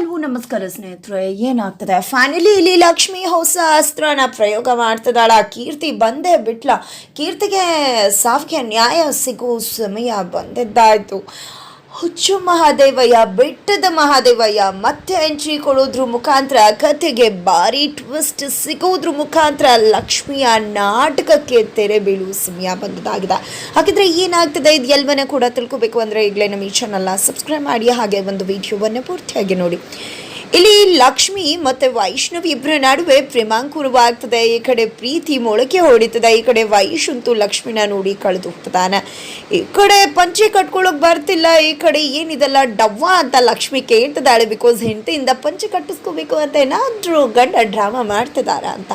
ನಮಸ್ಕಾರ ಸ್ನೇಹಿತರೆ. ಏನಾಗ್ತದೆ? ಫೈನಲಿ ಇಲ್ಲಿ ಲಕ್ಷ್ಮಿ ಹೊಸ ಅಸ್ತ್ರನ ಪ್ರಯೋಗ ಮಾಡ್ತದಾಳ ಕೀರ್ತಿ ಬಂದೇ ಬಿಟ್ಲ. ಕೀರ್ತಿಗೆ ಸಾವಿಗೆ ನ್ಯಾಯ ಸಿಗೋ ಸಮಯ ಬಂದಿದ್ದಾಯ್ತು. ಹುಚ್ಚು ಮಹಾದೇವಯ್ಯ, ಬೆಟ್ಟದ ಮಹಾದೇವಯ್ಯ, ಮತ್ತೆ ಎಂಟ್ರಿ ಕೊಡೋದ್ರ ಮುಖಾಂತರ, ಕಥೆಗೆ ಭಾರಿ ಟ್ವಿಸ್ಟ್ ಸಿಗೋದ್ರ ಮುಖಾಂತರ ಲಕ್ಷ್ಮಿಯ ನಾಟಕಕ್ಕೆ ತೆರೆ ಬೀಳುವ ಸಮಯ ಬಂದದಾಗಿದೆ. ಹಾಗಿದ್ರೆ ಏನಾಗ್ತದೆ? ಇದು ಎಲ್ಲವನ್ನ ಕೂಡ ತಿಳ್ಕೊಬೇಕು ಅಂದರೆ ಈಗಲೇ ನಮ್ಮ ಈ ಚಾನಲ್ನ ಸಬ್ಸ್ಕ್ರೈಬ್ ಮಾಡಿ, ಹಾಗೆ ಒಂದು ವಿಡಿಯೋವನ್ನು ಪೂರ್ತಿಯಾಗಿ ನೋಡಿ. ಇಲ್ಲಿ ಲಕ್ಷ್ಮಿ ಮತ್ತೆ ವೈಷ್ಣವಿ ಇಬ್ಬರ ನಡುವೆ ಪ್ರೇಮಾಂಕುರವಾಗ್ತದೆ ಈ ಕಡೆ ಪ್ರೀತಿ ಮೊಳಕೆ ಹೊಡಿತದೆ. ಈ ಕಡೆ ವೈಶ್ ಅಂತೂ ಲಕ್ಷ್ಮಿನ ನೋಡಿ ಕಳೆದು ಹೋಗ್ತದಾನೆ ಈ ಕಡೆ ಪಂಚೆ ಕಟ್ಕೊಳಕ್ ಬರ್ತಿಲ್ಲ. ಈ ಕಡೆ ಏನಿದೆಲ್ಲ ಡವ್ವ ಅಂತ ಲಕ್ಷ್ಮಿ ಕೇಳ್ತದಾಳೆ ಬಿಕಾಸ್ ಹೆಂಡತಿಯಿಂದ ಪಂಚೆ ಕಟ್ಟಿಸ್ಕೋಬೇಕು ಅಂತ ಏನಾದ್ರೂ ಗಂಡ ಡ್ರಾಮಾ ಮಾಡ್ತಿದಾರ ಅಂತ.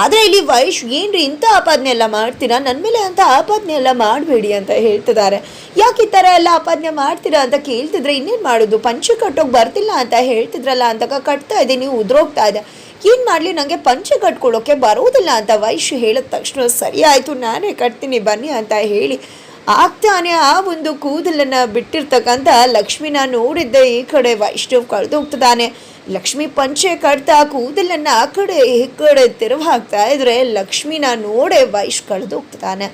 ಆದರೆ ಇಲ್ಲಿ ವೈಶ್, ಏನ್ರಿ ಇಂಥ ಆಪಾದನೆ ಎಲ್ಲ ಮಾಡ್ತೀರಾ? ನನ್ನ ಮೇಲೆ ಅಂತ ಆಪಾದನೆ ಎಲ್ಲ ಮಾಡಬೇಡಿ ಅಂತ ಹೇಳ್ತಿದ್ದಾರೆ. ಯಾಕೆ ಈ ಥರ ಎಲ್ಲ ಆಪಾದನೆ ಮಾಡ್ತೀರಾ ಅಂತ ಕೇಳ್ತಿದ್ರೆ ಇನ್ನೇನು ಮಾಡೋದು? ಪಂಚೆ ಕಟ್ಟೋಕೆ ಬರ್ತಿಲ್ಲ ಅಂತ ಹೇಳ್ತಿದ್ರಲ್ಲ ಅಂತ ಕಟ್ತಾ ಇದ್ದೀನಿ ಉದ್ರೋಗ್ತಾ ಇದೆ. ಏನು ಮಾಡಲಿ? ನನಗೆ ಪಂಚೆ ಕಟ್ಕೊಳ್ಳೋಕೆ ಬರೋದಿಲ್ಲ ಅಂತ ವೈಶ್ ಹೇಳಿದ ತಕ್ಷಣ ಸರಿ ಆಯಿತು, ನಾನೇ ಕಟ್ತೀನಿ, ಬನ್ನಿ ಅಂತ ಹೇಳಿ. ಆಗ್ತಾನೆ ಆ ಒಂದು ಕೂದಲನ್ನು ಬಿಟ್ಟಿರ್ತಕ್ಕಂಥ ಲಕ್ಷ್ಮಿನ ನೋಡಿದ್ದೆ ಈ ಕಡೆ ವೈಷ್ಣವ್ ಕಳೆದೋಗ್ತಿದ್ದಾನೆ. ಲಕ್ಷ್ಮಿ ಪಂಚೆ ಕಟ್ತಾ ಕೂದಲನ್ನ ಆ ಕಡೆ ಈ ಕಡೆ ತಿರುವು ಹಾಕ್ತಾ ಇದ್ರೆ ಲಕ್ಷ್ಮಿನ ನೋಡೇ ವೈಶ್ ಕಳೆದು ಹೋಗ್ತಾನೆ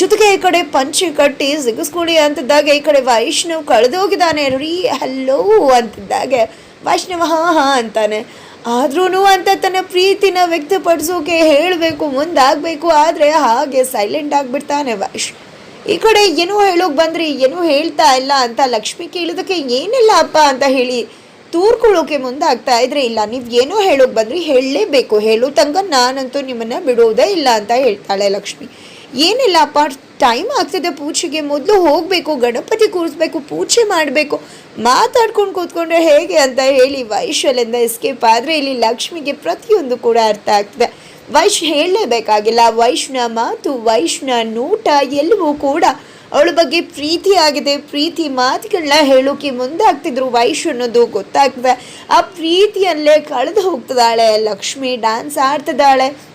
ಜೊತೆಗೆ ಈ ಕಡೆ ಪಂಚೆ ಕಟ್ಟಿ ಸಿಗಿಸ್ಕೊಳ್ಳಿ ಅಂತಿದ್ದಾಗ, ಈ ಕಡೆ ವೈಷ್ಣವ್ ಕಳೆದೋಗಿದ್ದಾನೆ. ರೀ ಹಲೋ ಅಂತಿದ್ದಾಗೆ. ವೈಷ್ಣವ, ಹಾ ಹಾ ಅಂತಾನೆ. ಆದ್ರೂ ಅಂತ ತನ್ನ ಪ್ರೀತಿನ ವ್ಯಕ್ತಪಡಿಸೋಕೆ ಹೇಳಬೇಕು, ಮುಂದಾಗಬೇಕು, ಆದರೆ ಹಾಗೆ ಸೈಲೆಂಟ್ ಆಗಿಬಿಡ್ತಾನೆ ವೈಶ್. ಈ ಕಡೆ ಏನೂ ಹೇಳೋಕೆ ಬಂದ್ರಿ, ಏನೂ ಹೇಳ್ತಾ ಇಲ್ಲ ಅಂತ ಲಕ್ಷ್ಮಿ ಕೇಳಿದಕ್ಕೆ ಏನಿಲ್ಲ ಅಪ್ಪ ಅಂತ ಹೇಳಿ ತೂರ್ಕೊಳ್ಳೋಕೆ ಮುಂದಾಗ್ತಾ ಇದ್ರೆ ಇಲ್ಲ. ನೀವು ಏನೋ ಹೇಳೋಕೆ ಬಂದ್ರಿ, ಹೇಳಲೇಬೇಕು. ಹೇಳೋ ತಂಗ ನಾನಂತೂ ನಿಮ್ಮನ್ನ ಬಿಡೋದೇ ಇಲ್ಲ ಅಂತ ಹೇಳ್ತಾಳೆ ಲಕ್ಷ್ಮಿ. ಏನಿಲ್ಲ ಅಪ್ಪ ಟೈಮ್ ಆಗ್ತಿದೆ ಪೂಜೆಗೆ. ಮೊದಲು ಹೋಗಬೇಕು, ಗಣಪತಿ ಕೂರಿಸ್ಬೇಕು, ಪೂಜೆ ಮಾಡಬೇಕು. ಮಾತಾಡ್ಕೊಂಡು ಕೂತ್ಕೊಂಡ್ರೆ ಹೇಗೆ ಅಂತ ಹೇಳಿ ವೈಶಲಿಂದ ಎಸ್ಕೇಪ್ ಆದರೆ ಇಲ್ಲಿ ಲಕ್ಷ್ಮಿಗೆ ಪ್ರತಿಯೊಂದು ಕೂಡ ಅರ್ಥ ಆಗ್ತದೆ. ವೈಶ್ ಹೇಳಲೇಬೇಕಾಗಿಲ್ಲ. ವೈಷ್ಣ ಮಾತು ವೈಷ್ಣ ನೋಟ ಎಲ್ಲವೂ ಕೂಡ ಅವಳ ಬಗ್ಗೆ ಪ್ರೀತಿ ಆಗಿದೆ. ಪ್ರೀತಿ ಮಾತುಗಳನ್ನ ಹೇಳೋಕೆ ಮುಂದಾಗ್ತಿದ್ರು ವೈಶ್ ಅನ್ನೋದು ಗೊತ್ತಾಗ್ತದೆ. ಆ ಪ್ರೀತಿಯಲ್ಲೇ ಕಳೆದು ಹೋಗ್ತದಾಳೆ ಲಕ್ಷ್ಮಿ ಡ್ಯಾನ್ಸ್ ಆಡ್ತಿದ್ದಾಳೆ.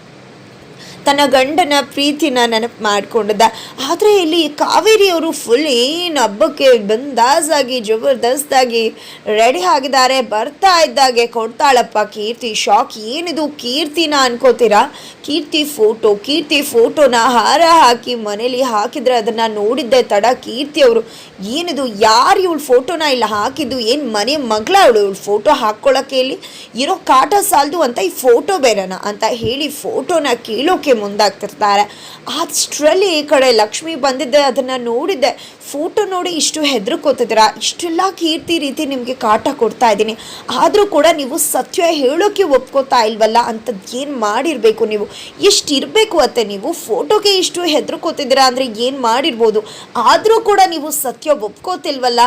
ತನ್ನ ಗಂಡನ ಪ್ರೀತಿನ ನೆನಪು ಮಾಡ್ಕೊಂಡಿದ್ದ ಆದರೆ ಇಲ್ಲಿ ಕಾವೇರಿ ಅವರು ಫುಲ್ ಏನು ಹಬ್ಬಕ್ಕೆ ಬಂದಾಜಾಗಿ ಜಬರ್ದಸ್ತಾಗಿ ರೆಡಿ ಆಗಿದ್ದಾರೆ. ಬರ್ತಾ ಇದ್ದಾಗೆ ಕೊಡ್ತಾಳಪ್ಪ ಕೀರ್ತಿ. ಶಾಕ್ ಏನಿದು? ಕೀರ್ತಿನ ಅನ್ಕೋತೀರಾ? ಕೀರ್ತಿ ಫೋಟೋ ಕೀರ್ತಿ ಫೋಟೋನ ಹಾರ ಹಾಕಿ ಮನೇಲಿ ಹಾಕಿದ್ರೆ ಅದನ್ನು ನೋಡಿದ್ದೆ ತಡ ಕೀರ್ತಿ ಅವರು. ಏನಿದು? ಯಾರು ಇವಳು ಫೋಟೋನ ಇಲ್ಲ ಹಾಕಿದ್ದು? ಏನು ಮನೆ ಮಗಳ ಅವಳು ಇವಳು ಫೋಟೋ ಹಾಕ್ಕೊಳ್ಳೋಕೆ ಇಲ್ಲಿ? ಇರೋ ಕಾಟ ಸಾಲದು ಅಂತ ಈ ಫೋಟೋ ಬೇರೆನ ಅಂತ ಹೇಳಿ ಫೋಟೋನ ಕೀಳೋಕೆ ಮುಂದಾಗ್ತಿರ್ತಾರೆ. ಅಷ್ಟರಲ್ಲಿ ಈ ಕಡೆ ಲಕ್ಷ್ಮಿ ಬಂದಿದ್ದೆ, ಅದನ್ನು ನೋಡಿದ್ದೆ. ಫೋಟೋ ನೋಡಿ ಇಷ್ಟು ಹೆದರ್ಕೋತಿದ್ದೀರಾ? ಇಷ್ಟೆಲ್ಲ ಕೀರ್ತಿ ರೀತಿ ನಿಮಗೆ ಕಾಟ ಕೊಡ್ತಾ ಇದ್ದೀನಿ. ಆದರೂ ಕೂಡ ನೀವು ಸತ್ಯ ಹೇಳೋಕೆ ಒಪ್ಕೋತಾ ಇಲ್ವಲ್ಲ? ಅಂಥದ್ದು ಏನು ಮಾಡಿರಬೇಕು ನೀವು? ಎಷ್ಟು ಇರಬೇಕು ಅತ್ತೆ ನೀವು? ಫೋಟೋಗೆ ಇಷ್ಟು ಹೆದರ್ಕೋತಿದ್ದೀರಾ ಅಂದರೆ ಏನು ಮಾಡಿರ್ಬೋದು? ಆದರೂ ಕೂಡ ನೀವು ಸತ್ಯ ಒಪ್ಕೋತಿಲ್ವಲ್ಲ?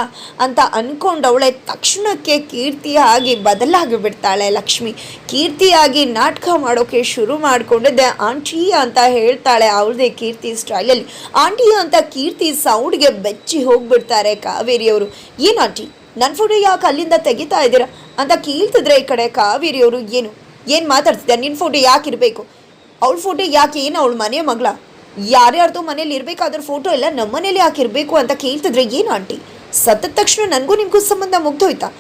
ಅಂತ ಅಂದ್ಕೊಂಡವಳೆ ತಕ್ಷಣಕ್ಕೆ ಕೀರ್ತಿಯಾಗಿ ಬದಲಾಗಿ ಬಿಡ್ತಾಳೆ ಲಕ್ಷ್ಮಿ. ಕೀರ್ತಿಯಾಗಿ ನಾಟಕ ಮಾಡೋಕೆ ಶುರು ಮಾಡಿಕೊಂಡಿದ್ದೆ. ಆಂಟಿ ಅಂತ ಹೇಳ್ತಾಳೆ ಅವ್ರದೇ ಕೀರ್ತಿ ಸ್ಟೈಲಲ್ಲಿ ಆಂಟಿ ಅಂತ ಕೀರ್ತಿ ಸೌಂಡ್ಗೆ ಬೆಚ್ಚಿ ಹೋಗ್ಬಿಡ್ತಾರೆ ಕಾವೇರಿಯವರು. ಏನು ಆಂಟಿ? ನನ್ನ ಫೋಟೋ ಯಾಕೆ ಅಲ್ಲಿಂದ ತೆಗಿತಾ ಇದ್ದೀರಾ? ಅಂತ ಕೇಳ್ತಿದ್ರೆ ಈ ಕಡೆ ಕಾವೇರಿಯವರು, ಏನು? ಏನು ಮಾತಾಡ್ತಿದ್ದೆ ನಿನ್ನ ಫೋಟೋ ಯಾಕೆ ಇರಬೇಕು? ಅವಳ ಫೋಟೋ ಯಾಕೆ ಏನು ಅವಳ ಮನೆ ಮಗಳ? ಯಾರ್ಯಾರ್ದು ಮನೇಲಿ ಇರಬೇಕಾದ್ರ ಫೋಟೋ ಎಲ್ಲ ನಮ್ಮ ಮನೇಲಿ ಯಾಕೆ ಇರಬೇಕು ಅಂತ ಕೇಳ್ತಿದ್ರೆ ಏನು ಆಂಟಿ? ಸತ್ತ ತಕ್ಷಣ ನನಗೂ ನಿಮಗೂ ಸಂಬಂಧ ಮುಗ್ದೋಯ್ತಾ?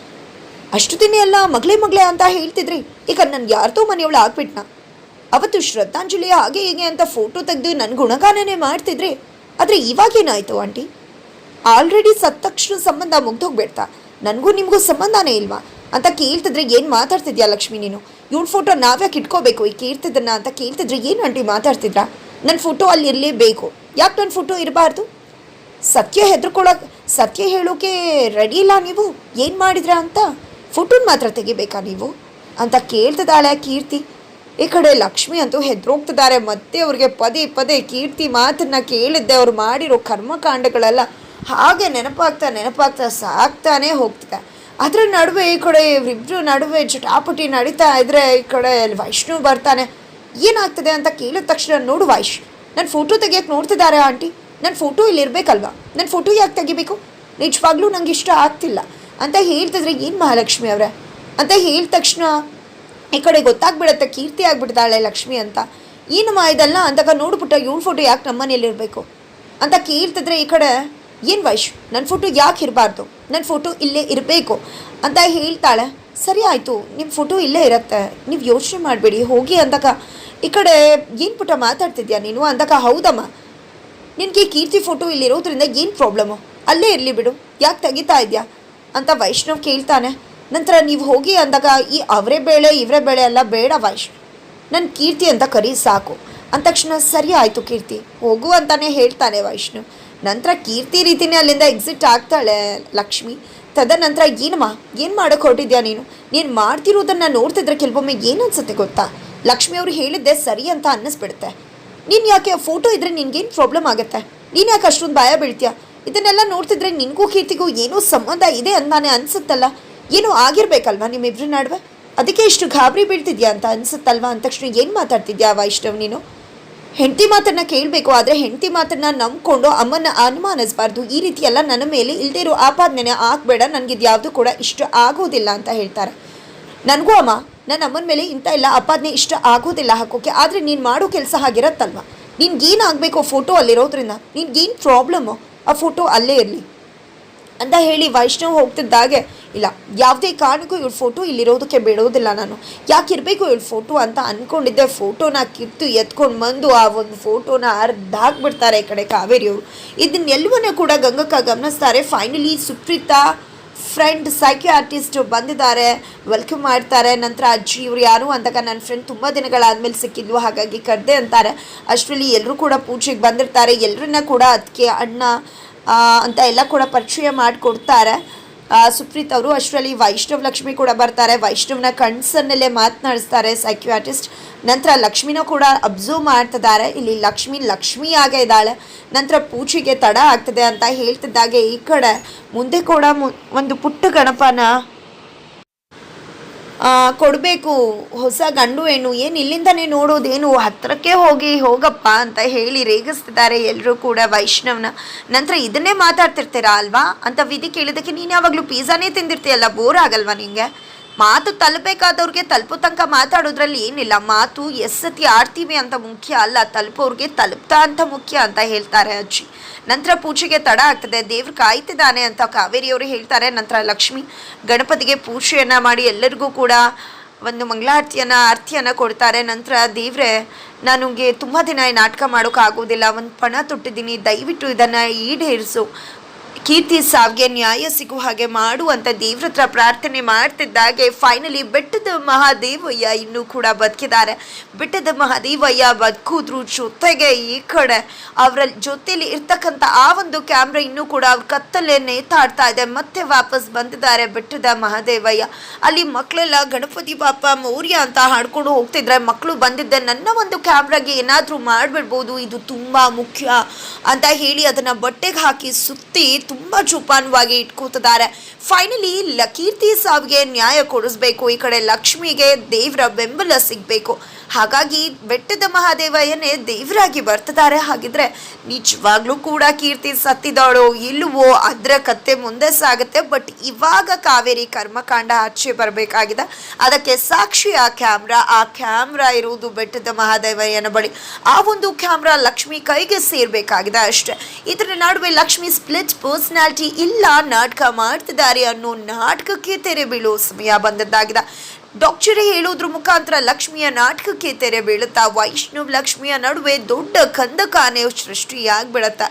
ಅಷ್ಟು ದಿನ ಎಲ್ಲ ಮಗಳೇ ಮಗಳೇ ಅಂತ ಹೇಳ್ತಿದ್ರಿ. ಈಗ ನನ್ಗೆ ಯಾರ್ದೋ ಮನೆಯವಳು ಆಗ್ಬಿಟ್ನಾ? ಅವತ್ತು ಶ್ರದ್ಧಾಂಜಲಿ ಹಾಗೆ ಹೀಗೆ ಅಂತ ಫೋಟೋ ತೆಗೆದು ನನ್ನ ಗುಣಗಾನನೇ ಮಾಡ್ತಿದ್ರಿ, ಆದರೆ ಇವಾಗೇನಾಯಿತು ಆಂಟಿ? ಆಲ್ರೆಡಿ ಸತ್ತ ತಕ್ಷಣ ಸಂಬಂಧ ಮುಗ್ದೋಗ್ಬಿಡ್ತಾ. ನನಗೂ ನಿಮಗೂ ಸಂಬಂಧನೇ ಇಲ್ವಾ? ಅಂತ ಕೇಳ್ತಿದ್ರೆ ಏನು ಮಾತಾಡ್ತಿದ್ಯಾ ಲಕ್ಷ್ಮಿ ನೀನು? ಇವ್ನ ಫೋಟೋ ನಾವ್ಯಾಕೆ ಇಟ್ಕೋಬೇಕು ಈ ಕೇಳ್ತಿದ್ದನ್ನ ಅಂತ ಕೇಳ್ತಿದ್ರೆ ಏನು ಆಂಟಿ ಮಾತಾಡ್ತಿದ್ರಾ? ನನ್ನ ಫೋಟೋ ಅಲ್ಲಿ ಇರಲೇಬೇಕು. ಯಾಕೆ ನನ್ನ ಫೋಟೋ ಇರಬಾರ್ದು? ಸತ್ಯ ಹೆದರ್ಕೊಳಕ್ ಸತ್ಯ ಹೇಳೋಕೆ ರೆಡಿ ಇಲ್ಲ ನೀವು? ಏನು ಮಾಡಿದ್ರ ಅಂತ? ಫೋಟೋನ ಮಾತ್ರ ತೆಗಿಬೇಕಾ ನೀವು? ಅಂತ ಕೇಳ್ತಿದ್ದಾಳೆ ಕೀರ್ತಿ. ಈ ಕಡೆ ಲಕ್ಷ್ಮಿ ಅಂತೂ ಹೆದ್ರೋಗ್ತಿದ್ದಾರೆ. ಮತ್ತೆ ಅವ್ರಿಗೆ ಪದೇ ಪದೇ ಕೀರ್ತಿ ಮಾತನ್ನ ಕೇಳಿದ್ದೆ. ಅವ್ರು ಮಾಡಿರೋ ಕರ್ಮಕಾಂಡಗಳೆಲ್ಲ ಹಾಗೆ ನೆನಪಾಗ್ತಾ ನೆನಪಾಗ್ತಾ ಸಾಕ್ತಾನೆ ಹೋಗ್ತಿದೆ. ಅದರ ನಡುವೆ ಈ ಕಡೆ ಇವರಿಬ್ಬರು ನಡುವೆ ಜಟಾಪಟಿ ನಡೀತಾ ಇದ್ರೆ ಈ ಕಡೆ ವೈಷ್ಣು ಬರ್ತಾನೆ. ಏನಾಗ್ತದೆ ಅಂತ ಕೇಳಿದ ತಕ್ಷಣ ನೋಡು ವೈಷ್ಣು ನನ್ನ ಫೋಟೋ ತೆಗಿಯೋಕೆ ನೋಡ್ತಿದ್ದಾರೆ ಆಂಟಿ. ನನ್ನ ಫೋಟೋ ಇಲ್ಲಿ ಇರಬೇಕಲ್ವಾ? ನನ್ನ ಫೋಟೋ ಯಾಕೆ ತೆಗಿಬೇಕು? ನಿಜವಾಗ್ಲೂ ನಂಗೆ ಇಷ್ಟ ಆಗ್ತಿಲ್ಲ. ಅಂತ ಹೇಳ್ತಿದ್ರೆ ಏನು ಮಹಾಲಕ್ಷ್ಮಿ ಅವರೇ? ಅಂತ ಹೇಳಿದ ತಕ್ಷಣ ಈ ಕಡೆ ಗೊತ್ತಾಗ್ಬಿಡತ್ತೆ, ಕೀರ್ತಿ ಆಗ್ಬಿಡ್ತಾಳೆ ಲಕ್ಷ್ಮಿ ಅಂತ. ಏನಮ್ಮ ಇದಲ್ಲ ಅಂತಕ ನೋಡ್ಬಿಟ್ಟ ಇವಳ ಫೋಟೋ ಯಾಕೆ ನಮ್ಮನೇಲಿರಬೇಕು ಅಂತ ಕೇಳ್ತಿದ್ರೆ ಈ ಕಡೆ, ಏನು ವೈಶ್ ನನ್ನ ಫೋಟೋ ಯಾಕೆ ಇರಬಾರ್ದು? ನನ್ನ ಫೋಟೋ ಇಲ್ಲೇ ಇರಬೇಕು. ಅಂತ ಹೇಳ್ತಾಳೆ. ಸರಿ ಆಯಿತು ನಿಮ್ಮ ಫೋಟೋ ಇಲ್ಲೇ ಇರುತ್ತೆ. ನೀವು ಯೋಚನೆ ಮಾಡಬೇಡಿ, ಹೋಗಿ ಅಂದಾಗ. ಈ ಕಡೆ, ಏನು ಪುಟ ಮಾತಾಡ್ತಿದ್ಯಾ ನೀನು? ಅಂದಾಗ, ಹೌದಮ್ಮ. ನಿನಗೆ ಕೀರ್ತಿ ಫೋಟೋ ಇಲ್ಲಿರೋದ್ರಿಂದ ಏನು ಪ್ರಾಬ್ಲಮ್ಮು ಅಲ್ಲೇ ಇರಲಿ ಬಿಡು. ಯಾಕೆ ತೆಗಿತಾ ಇದೆಯಾ? ಅಂತ ವೈಷ್ಣವ್ ಕೇಳ್ತಾನೆ. ನಂತರ ನೀವು ಹೋಗಿ ಅಂದಾಗ ಈ ಅವರೇ ಬೇಳೆ, ಇವರೇ ಬೇಳೆ ಎಲ್ಲ ಬೇಡ ವೈಶ್ ನನ್ನ ಕೀರ್ತಿ ಅಂತ ಕರಿ ಸಾಕು. ಅಂದ ತಕ್ಷಣ ಸರಿ ಆಯಿತು ಕೀರ್ತಿ. ಹೋಗು ಅಂತಾನೆ ಹೇಳ್ತಾನೆ ವೈಷ್ಣು. ನಂತರ ಕೀರ್ತಿ ರೀತಿನೇ ಅಲ್ಲಿಂದ ಎಕ್ಸಿಟ್ ಆಗ್ತಾಳೆ ಲಕ್ಷ್ಮಿ. ತದನಂತರ, ಏನಮ್ಮ, ಏನು ಮಾಡೋಕ್ಕೆ ಹೊರಟಿದ್ಯಾ ನೀನು? ನೀನು ಮಾಡ್ತಿರೋದನ್ನು ನೋಡ್ತಿದ್ರೆ ಕೆಲವೊಮ್ಮೆ ಏನು ಅನ್ಸುತ್ತೆ ಗೊತ್ತಾ? ಲಕ್ಷ್ಮಿ ಅವರು ಹೇಳಿದ್ದೆ ಸರಿ ಅಂತ ಅನ್ನಿಸ್ಬಿಡುತ್ತೆ. ನೀನು ಯಾಕೆ ಫೋಟೋ ಇದ್ರೆ ನಿನ್ಗೇನು ಪ್ರಾಬ್ಲಮ್ ಆಗುತ್ತೆ? ನೀನು ಯಾಕೆ ಅಷ್ಟೊಂದು ಭಯ ಬೀಳ್ತೀಯ? ಇದನ್ನೆಲ್ಲ ನೋಡ್ತಿದ್ರೆ ನಿನಗೂ ಕೀರ್ತಿಗೂ ಏನೋ ಸಂಬಂಧ ಇದೆ ಅಂತಾನೆ ಅನ್ಸುತ್ತಲ್ಲ. ಏನೋ ಆಗಿರ್ಬೇಕಲ್ವಾ ನಿಮ್ಮಿಬ್ರ ನಡುವೆ? ಅದಕ್ಕೆ ಇಷ್ಟು ಗಾಬರಿ ಬೀಳ್ತಿದ್ಯಾ ಅಂತ ಅನ್ಸುತ್ತಲ್ವಾ? ಅಂದ ತಕ್ಷಣ ಏನು ಮಾತಾಡ್ತಿದ್ಯಾ ವೈಷ್ಣವ್ ನೀನು? ಹೆಂಡತಿ ಮಾತನ್ನ ಕೇಳಬೇಕು, ಆದರೆ ಹೆಂಡತಿ ಮಾತನ್ನ ನಂಬ್ಕೊಂಡು ಅಮ್ಮನ ಅನುಮಾನಿಸ್ಬಾರ್ದು. ಈ ರೀತಿ ಎಲ್ಲ ನನ್ನ ಮೇಲೆ ಇಲ್ಲದೇ ಇರೋ ಆಪಾದನೆ ಆಗ್ಬೇಡ. ನನಗೆ ಯಾವುದು ಕೂಡ ಇಷ್ಟ ಆಗೋದಿಲ್ಲ ಅಂತ ಹೇಳ್ತಾರೆ. ನನಗೂ ಅಮ್ಮ ನನ್ನ ಅಮ್ಮನ ಮೇಲೆ ಇಂಥ ಎಲ್ಲ ಆಪಾದನೆ ಇಷ್ಟ ಆಗೋದಿಲ್ಲ ಹಾಕೋಕೆ. ಆದರೆ ನೀನು ಮಾಡೋ ಕೆಲಸ ಹಾಗಿರತ್ತಲ್ವ? ನಿನ್ಗೇನು ಆಗಬೇಕು ಫೋಟೋ ಅಲ್ಲಿರೋದ್ರಿಂದ? ನಿನ್ಗೇನು ಪ್ರಾಬ್ಲಮ್ಮು? ಆ ಫೋಟೋ ಅಲ್ಲೇ ಇರಲಿ. ಅಂತ ಹೇಳಿ ವೈಷ್ಣವ್ ಹೋಗ್ತಿದ್ದಾಗೆ, ಇಲ್ಲ, ಯಾವುದೇ ಕಾರಣಕ್ಕೂ ಇವ್ರ ಫೋಟೋ ಇಲ್ಲಿರೋದಕ್ಕೆ ಬಿಡೋದಿಲ್ಲ ನಾನು. ಯಾಕೆ ಇರಬೇಕು ಇವ್ರ ಫೋಟೋ ಅಂತ ಅಂದ್ಕೊಂಡಿದ್ದೆ ಫೋಟೋನ ಕಿತ್ತು ಎತ್ಕೊಂಡು ಬಂದು ಆ ಒಂದು ಫೋಟೋನ ಅರ್ಧ ಹಾಕ್ಬಿಡ್ತಾರೆ ಈ ಕಡೆ ಕಾವೇರಿಯವರು. ಇದನ್ನೆಲ್ಲವನ್ನೂ ಕೂಡ ಗಂಗಕ್ಕ ಗಮನಿಸ್ತಾರೆ. Finally Supreetha friend psyche artist ಬಂದಿದ್ದಾರೆ. ವೆಲ್ಕಮ್ ಮಾಡ್ತಾರೆ. ನಂತರ ಅಜ್ಜಿ ಇವ್ರು ಯಾರು ಅಂದಾಗ ನನ್ನ ಫ್ರೆಂಡ್ ತುಂಬ ದಿನಗಳಾದ್ಮೇಲೆ ಸಿಕ್ಕಿದ್ವು ಹಾಗಾಗಿ ಕರೆದೆ ಅಂತಾರೆ. ಅಷ್ಟರಲ್ಲಿ ಎಲ್ಲರೂ ಕೂಡ ಪೂಜೆಗೆ ಬಂದಿರ್ತಾರೆ. ಎಲ್ಲರನ್ನ ಕೂಡ ಅದಕ್ಕೆ ಅಣ್ಣ ಅಂತ ಎಲ್ಲ ಕೂಡ ಪರಿಚಯ ಮಾಡಿಕೊಡ್ತಾರೆ. ಸುಪ್ರೀತ್ ಅವರು ಅಷ್ಟರಲ್ಲಿ ವೈಷ್ಣವ್ ಲಕ್ಷ್ಮಿ ಕೂಡ ಬರ್ತಾರೆ. ವೈಷ್ಣವ್ನ ಕಣ್ಸನ್ನಲ್ಲೇ ಮಾತನಾಡಿಸ್ತಾರೆ ಸೈಕ್ಯಾಟಿಸ್ಟ್ ನಂತರ ಲಕ್ಷ್ಮಿನೂ ಕೂಡ ಅಬ್ಸರ್ವ್ ಮಾಡ್ತಿದ್ದಾರೆ. ಇಲ್ಲಿ ಲಕ್ಷ್ಮಿ ಲಕ್ಷ್ಮಿ ಆಗೇ ಇದ್ದಾಳೆ. ನಂತರ ಪೂಜೆಗೆ ತಡ ಆಗ್ತದೆ ಅಂತ ಹೇಳ್ತಿದ್ದಾಗೆ ಈ ಕಡೆ. ಮುಂದೆ ಕೂಡ ಒಂದು ಪುಟ್ಟ ಗಣಪನ ಕೊಡಬೇಕು. ಹೊಸ ಗಂಡು ಹೆಣ್ಣು, ಏನು ಇಲ್ಲಿಂದನೇ ನೋಡೋದೇನು? ಹತ್ತಿರಕ್ಕೆ ಹೋಗಿ, ಹೋಗಪ್ಪ ಅಂತ ಹೇಳಿ ರೇಗಿಸ್ತಿದ್ದಾರೆ ಎಲ್ಲರೂ ಕೂಡ ವೈಷ್ಣವ್ನ. ನಂತರ ಇದನ್ನೇ ಮಾತಾಡ್ತಿರ್ತೀರಾ ಅಲ್ವಾ? ಅಂತ ವಿಧಿ ಕೇಳಿದ್ದಕ್ಕೆ ನೀನು ಯಾವಾಗಲೂ ಪಿಜ್ಜಾನೇ ತಿಂದಿರ್ತೀಯಲ್ಲ? ಬೋರ್ ಆಗಲ್ವಾ ನಿಂಗೆ? ಮಾತು ತಲುಪಬೇಕಾದವ್ರಿಗೆ ತಲುಪೋ ತನಕ ಮಾತಾಡೋದ್ರಲ್ಲಿ ಏನಿಲ್ಲ. ಮಾತು ಎಸ್ಸತಿ ಆಡ್ತೀವಿ ಅಂತ ಮುಖ್ಯ ಅಲ್ಲ, ತಲುಪೋರ್ಗೆ ತಲುಪ್ತಾ ಅಂತ ಮುಖ್ಯ ಅಂತ ಹೇಳ್ತಾರೆ ಅಜ್ಜಿ. ನಂತರ ಪೂಜೆಗೆ ತಡ ಆಗ್ತದೆ. ದೇವ್ರು ಕಾಯ್ತಿದ್ದಾನೆ ಅಂತ ಕಾವೇರಿಯವರು ಹೇಳ್ತಾರೆ. ನಂತರ ಲಕ್ಷ್ಮಿ ಗಣಪತಿಗೆ ಪೂಜೆಯನ್ನ ಮಾಡಿ ಎಲ್ಲರಿಗೂ ಕೂಡ ಒಂದು ಮಂಗಳಾರತಿಯನ್ನ, ಆರತಿಯನ್ನ ಕೊಡ್ತಾರೆ. ನಂತರ ದೇವ್ರೆ, ನನಗೆ ತುಂಬ ದಿನ ನಾಟಕ ಮಾಡೋಕ್ಕಾಗೋದಿಲ್ಲ ಒಂದು ಪಣ ತೊಟ್ಟಿದ್ದೀನಿ. ದಯವಿಟ್ಟು ಇದನ್ನು ಈಡೇರಿಸು. ಕೀರ್ತಿ ಸಾವಿಗೆ ನ್ಯಾಯ ಸಿಗುವ ಹಾಗೆ ಮಾಡುವಂತ ದೇವ್ರತ್ರ ಪ್ರಾರ್ಥನೆ ಮಾಡ್ತಿದ್ದಾಗೆ ಫೈನಲಿ ಬೆಟ್ಟದ ಮಹಾದೇವಯ್ಯ ಇನ್ನೂ ಕೂಡ ಬದುಕಿದ್ದಾರೆ. ಬೆಟ್ಟದ ಮಹಾದೇವಯ್ಯ ಬದುಕಿದ್ರು ಜೊತೆಗೆ ಈ ಕಡೆ ಅವರ ಜೊತೆಲಿ ಇರ್ತಕ್ಕಂಥ ಆ ಒಂದು ಕ್ಯಾಮ್ರಾ ಇನ್ನೂ ಕೂಡ ಅವ್ರ ಕತ್ತಲ್ಲೇ ನೇತಾಡ್ತಾ ಇದೆ. ಮತ್ತೆ ವಾಪಸ್ ಬಂದಿದ್ದಾರೆ ಬೆಟ್ಟದ ಮಹಾದೇವಯ್ಯ. ಅಲ್ಲಿ ಮಕ್ಕಳೆಲ್ಲ ಗಣಪತಿ ಬಾಪ ಮೌರ್ಯ ಅಂತ ಹಾಡ್ಕೊಂಡು ಹೋಗ್ತಿದ್ರೆ ಮಕ್ಕಳು ಬಂದಿದ್ದೆ, ನನ್ನ ಒಂದು ಕ್ಯಾಮ್ರಾಗೆ ಏನಾದರೂ ಮಾಡಿಬಿಡ್ಬೋದು, ಇದು ತುಂಬ ಮುಖ್ಯ ಅಂತ ಹೇಳಿ ಅದನ್ನು ಬಟ್ಟೆಗೆ ಹಾಕಿ ಸುತ್ತಿ ತುಂಬ ಜೋಪಾನವಾಗಿ ಇಟ್ಕೋತಿದ್ದಾರೆ. ಫೈನಲಿ ಲ ಕೀರ್ತಿ ಸಾವಿಗೆ ನ್ಯಾಯ ಕೊಡಿಸ್ಬೇಕು. ಈ ಕಡೆ ಲಕ್ಷ್ಮಿಗೆ ದೇವರ ಬೆಂಬಲ ಸಿಗಬೇಕು. ಹಾಗಾಗಿ ಬೆಟ್ಟದ ಮಹಾದೇವಯ್ಯನೇ ದೇವರಾಗಿ ಬರ್ತಿದ್ದಾರೆ. ಹಾಗಿದ್ರೆ ನಿಜವಾಗ್ಲೂ ಕೂಡ ಕೀರ್ತಿ ಸತ್ತಿದಾಳೋ ಇಲ್ಲವೋ ಅದರ ಕತ್ತೆ ಮುಂದೆ ಸಾಗುತ್ತೆ. ಬಟ್ ಇವಾಗ ಕಾವೇರಿ ಕರ್ಮಕಾಂಡ ಆಚೆ ಬರಬೇಕಾಗಿದೆ. ಅದಕ್ಕೆ ಸಾಕ್ಷಿ ಆ ಕ್ಯಾಮ್ರಾ. ಆ ಕ್ಯಾಮ್ರಾ ಇರುವುದು ಬೆಟ್ಟದ ಮಹಾದೇವಯ್ಯನ ಬಳಿ. ಆ ಒಂದು ಕ್ಯಾಮ್ರಾ ಲಕ್ಷ್ಮಿ ಕೈಗೆ ಸೇರ್ಬೇಕಾಗಿದೆ ಅಷ್ಟೇ. ಇದರ ನಡುವೆ ಲಕ್ಷ್ಮಿ ಸ್ಪ್ಲಿಟ್ ಪರ್ಸನಾಲಿಟಿ ಇಲ್ಲ, ನಾಟಕ ಮಾಡ್ತಿದ್ದಾರೆ ಅನ್ನೋ ನಾಟಕಕ್ಕೆ ತೆರೆ ಬೀಳೋ ಸಮಯ ಬಂದದ್ದಾಗಿದೆ. ಡಾಕ್ಟರೇ ಹೇಳೋದ್ರ ಮುಖಾಂತರ ಲಕ್ಷ್ಮಿಯ ನಾಟಕಕ್ಕೆ ತೆರೆ ಬೀಳುತ್ತಾ, ವೈಷ್ಣವ್ ಲಕ್ಷ್ಮಿಯ ನಡುವೆ ದೊಡ್ಡ ಕಂದಕಾನೆ ಸೃಷ್ಟಿಯಾಗ್ಬಿಡತ್ತ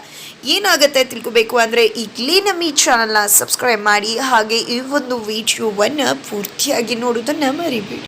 ಏನಾಗುತ್ತೆ ತಿಳ್ಕೋಬೇಕು ಅಂದರೆ ಈಗಲೇ ನಮ್ಮ ಈ ಚಾನಲ್ನ ಸಬ್ಸ್ಕ್ರೈಬ್ ಮಾಡಿ, ಹಾಗೆ ಈ ಒಂದು ವಿಡಿಯೋವನ್ನು ಪೂರ್ತಿಯಾಗಿ ನೋಡೋದನ್ನು ಮರಿಬೇಡಿ.